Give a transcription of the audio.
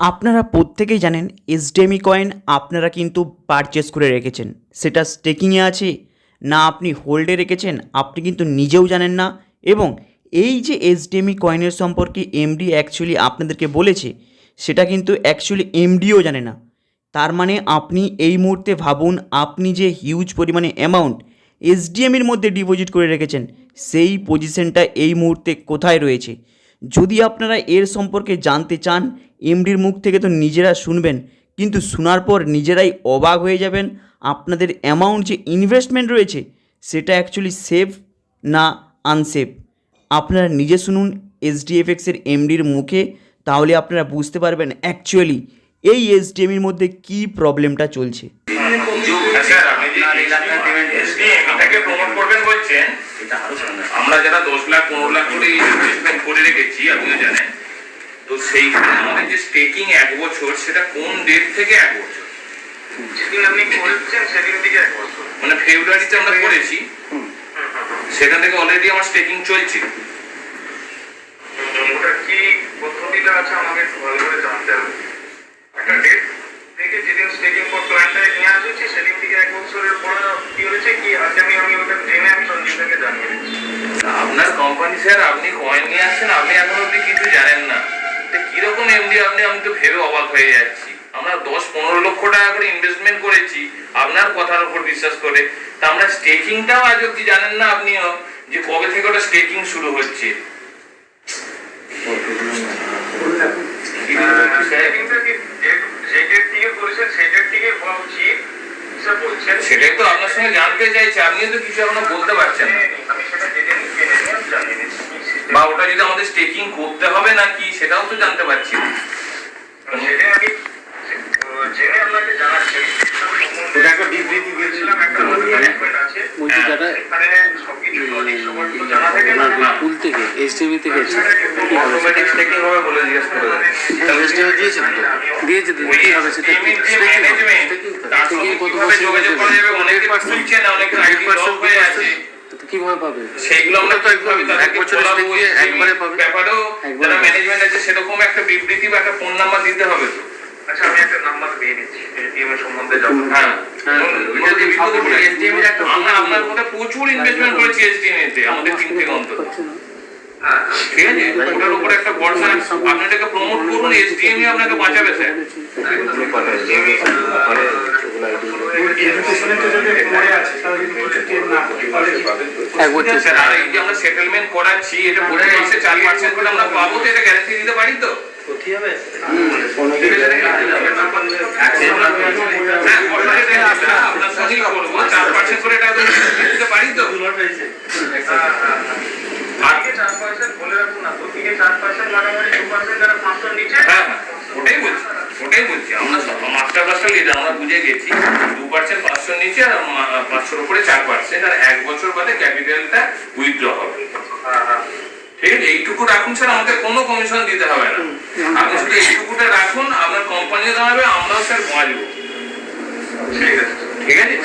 আপনারা প্রত্যেকেই জানেন এসডিএমই কয়েন আপনারা কিন্তু পারচেস করে রেখেছেন। সেটা স্টেকিংয়ে আছে, না আপনি হোল্ডে রেখেছেন, আপনি কিন্তু নিজেও জানেন না। এবং এই যে এসডিএমই কয়েনের সম্পর্কে এমডি অ্যাকচুয়ালি আপনাদেরকে বলেছে, সেটা কিন্তু অ্যাকচুয়ালি এমডিও জানে না। তার মানে আপনি এই মুহূর্তে ভাবুন, আপনি যে হিউজ পরিমাণে অ্যামাউন্ট এসডিএমের মধ্যে ডিপোজিট করে রেখেছেন, সেই পজিশনটা এই মুহূর্তে কোথায় রয়েছে? যদি আপনারা এর সম্পর্কে জানতে চান এমডির মুখ থেকে তো নিজেরা শুনবেন কিন্তু শোনার পর নিজেরাই অবাক হয়ে যাবেন আপনাদের অ্যামাউন্ট যে ইনভেস্টমেন্ট রয়েছে সেটা অ্যাকচুয়ালি সেফ না আনসেফ আপনারা নিজে শুনুন এসডিএফএক্সের এমডির মুখে তাহলে আপনারা বুঝতে পারবেন অ্যাকচুয়ালি এই এসডিএমের মধ্যে কী প্রবলেমটা চলছে। স্যার আপনি যে SDM এটাকে প্রমোট করবেন বলছেন আমরা যারা দশ লাখ পনেরো লাখ করে ইনভেস্টমেন্ট করে রেখেছি আপনিও জানেন। তো সেইখানে আমাদের যে স্টেকিং এক বছর সেটা কোন ডেট থেকে এক বছর? যেদিন আপনি করেছেন সেদিন থেকে মানে ফেব্রুয়ারিতে আমরা করেছি। সেখান থেকে অলরেডি আমার স্টেকিং চলছে। কি পদ্ধতিটা আছে আমাকে ভালো করে জানতে হবে? একটা ডেট থেকে যেদিন স্টেকিং ফর প্ল্যানটা নিয়ে আসছে সেদিন থেকে এক বছরের পরে কি হয়েছে কি আজকে আমি আমি ওটা জেনে আমি সঞ্জীবকে জানিয়ে দিচ্ছি। আপনার কোম্পানি স্যার আপনি কয়েন নিয়ে আসছেন আপনি এখন অব্দি কিছু জানেন না। কীরকম এমডি আপনি আমি তো ভেবে অবাক হয়ে যাচ্ছি। আমরা দশ পনেরো লক্ষ টাকা করে ইনভেস্টমেন্ট করেছি আপনার কথার উপর বিশ্বাস করে। তা আমরা স্টেকিংটাও আজ অব্দি জানেন না আপনিও যে কবে থেকে ওটা স্টেকিং শুরু হচ্ছে। স্টেকিংটা কি ডেট যে ডেট থেকে করেছেন সেই ডেট থেকে হওয়া উচিত স্যার বলছেন সেটাই তো আপনার সঙ্গে জানতে চাইছি আপনিও তো কিছু এখনও বলতে পারছেন না। বা ওটা যদি আমাদের স্টেকিং করতে হবে নাকি সেটাও তো জানতে পারছি না। থাকে থেকে অটোমেটিক স্টেকিং হবে বলে জিজ্ঞেস করে দিয়েছে তো? দিয়েছে তো কি হবে সেটা STM এর যে management, তার সঙ্গে কীভাবে যোগাযোগ করা যাবে অনেকে খুলছে না অনেকে আইডি লক হয়ে আছে। কীভাবে পাবে? সেইগুলো আমরা তো একদম এক বছরের stake একবারে পাবে। ব্যাপারেও যারা ম্যানেজমেন্ট আছে সেরকম একটা বিবৃতি বা একটা ফোন নাম্বার দিতে হবে তো। আচ্ছা আমি একটা নাম্বার দিয়ে দিচ্ছি এটিএম এর সম্বন্ধে যাব হ্যাঁ হ্যাঁ, ওইটা দিয়ে বিপদে আপনি পড়ে SDM এর একটা আমরা আপনার মধ্যে প্রচুর ইনভেস্টমেন্ট করেছি এসডিএম তে আমাদের টিম থেকে অন্তত। হ্যাঁ ঠিক আছে ওটার উপরে একটা ভরসা আপনি এটাকে প্রমোট করুন এসডিএম আপনাকে বাঁচাবে স্যার। চার পার্সেন্ট করে আমরা পাবো তো, এটা গ্যারান্টি দিতে পারি তো? হ্যাঁ আপনার সঙ্গেই করব, চার পার্সেন্ট করে এটা দিতে পারি তো আর থেকে চার পার্সেন্ট বলে রাখুন না দু থেকে চার পার্সেন্ট মাঝামাঝি দু পার্সেন্ট যারা পাঁচশো নিচে হ্যাঁ হ্যাঁ ওটাই বলছি ওটাই বলছি আমরা লিডার আমরা বুঝে গেছি। দু পার্সেন্ট পাঁচশোর নিচে আর পাঁচশোর উপরে চার পার্সেন্ট আর এক বছর বাদে ক্যাপিটালটা উইথড্র হবে। ঠিক আছে? এইটুকু রাখুন স্যার আমাদের কোনো কমিশন দিতে হবে না। আপনি শুধু এইটুকুটা রাখুন আপনার কোম্পানিও দাঁড়াবে আমরাও স্যার বাঁচবো। ঠিক আছে? ঠিক আছে?